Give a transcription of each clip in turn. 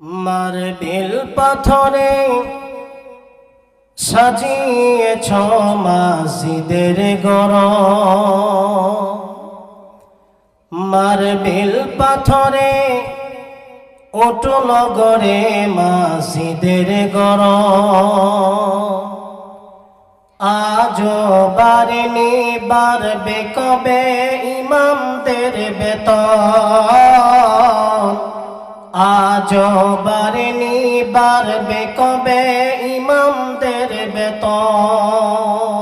Marble পাথরে সাজিয়েছ মাসিদের গর marble পাথরে ওটো নগরে মাসিদের গর আজ বারেনি বারবে কবে ইমামদের বেতন? আজ বারেনি বারবে কবে ইমামদের বেতন?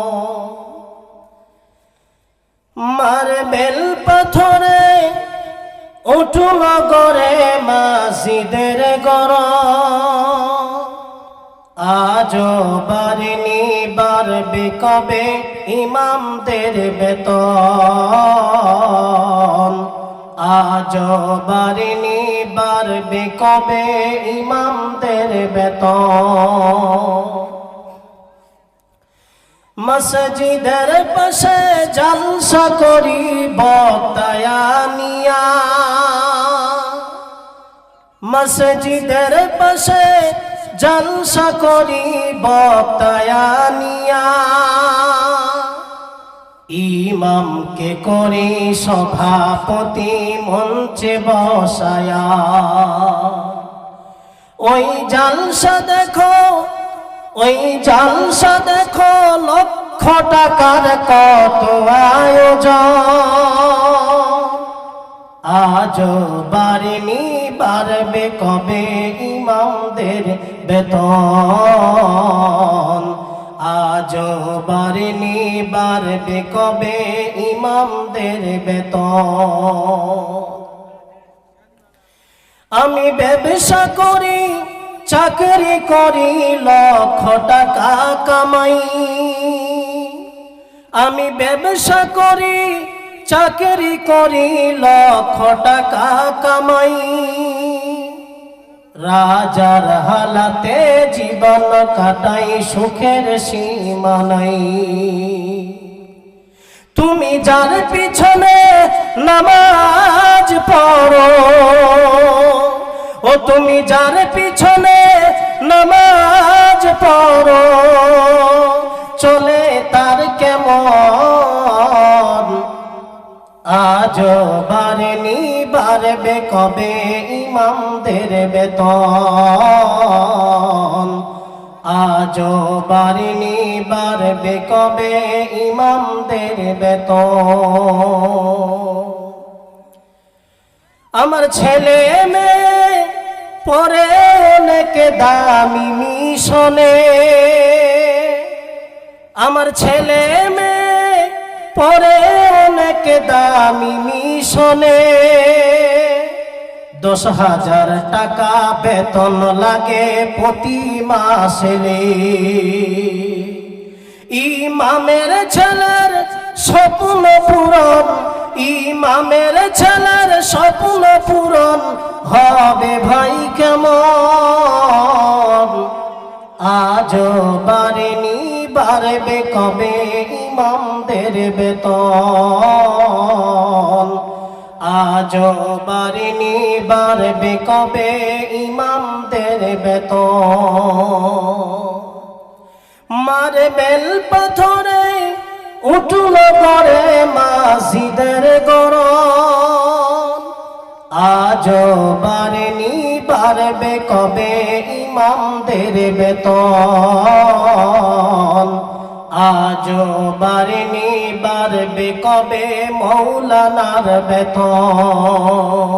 মারবেল পাথরে উঠু নগরে মাসিদের গর আজ বারেনি বারবে কবে ইমামদের বেতন? আজ বারেনি বারবে কবে ইমামদের বেতন? মসজিদের পাশে জলসা করি বক্তায়ানিয়া মসজিদের পাশে জলসা করি বক্তায়ানিয়া ইমামকে করি সভাপতি মঞ্চে বসায়া? ওই জালসা দেখো, ওই জালসা দেখো, লক্ষ টাকার কত আয়োজন? আজ বারেনি বাড়বে কবে ইমামদের বেতন? আজ বারেনি বাড়বে কবে ইমামদের বেতন? আমি ব্যবসা করি, চাকরি করি, লক্ষ টাকা কামাই। আমি ব্যবসা করি, চাকরি করি, লক্ষ টাকা কামাই। রাজার হালাতে জীবন কাটাই, সুখের সীমা নাই। তুমি যার পিছনে নামাজ পড়ো, ও তুমি যার পিছনে নামাজ পড়ো, চলে তার কেমন আজ বারেনি বারবে কবে ইমামদের বেতন? আজ বারিনি বারবে কবে ইমামদের বেতন? আমার ছেলে মেয়ে পরে অনেকে দামি মিশনে। আমার ছেলে মেয়ে পরে অনেকে দামি মিশনে দশ হাজার টাকা বেতন লাগে প্রতি মাসে ইমামের ছেলের স্বপ্ন পূরণ, ইমামের ছেলের স্বপ্ন পূরণ হবে ভাই কেমন? আজ বারেনি বারবে কবে ইমামদের বেতন? আজ বারেনি বারবে কবে ইমামদের বেতন? মারবেল পাথরে উঠল করে মাসিদের গরম। আজ বারেনি বারবে কবে ইমামদের বেতন? আজ বারেনি বারবে কবে মৌলানার বেতন।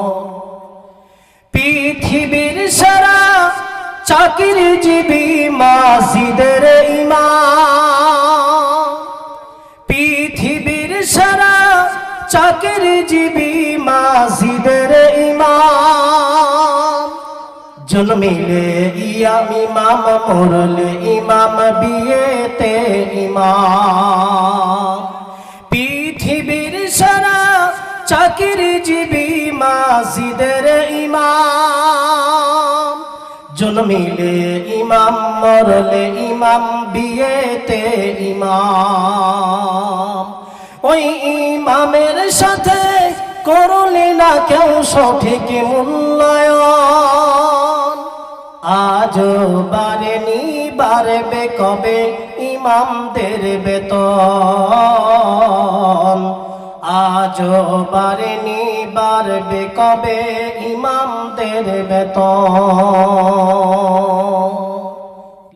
পৃথিবীর সারা চাকরিজীবী মাসিদের ইমা পৃথিবীর সারা চাকরিজীবী মাসিদের ইমাম। জন্মিলে ইয়াম ইমাম মরলে, ইমাম বিয়েতে ইমাম। পৃথিবীর সারা চাকরিজীবী মাসিদের ইমাম। জন্মিলে ইমাম মরলে, ইমাম বিয়েতে ইমাম। ওই ইমামের সাথে করলে না কেউ সঠিক মূল্যায়ন? আজ বারেনি বাড়বে কবে ইমামদের বেতন আজ বারেনি বাড়বে কবে ইমামদের বেতন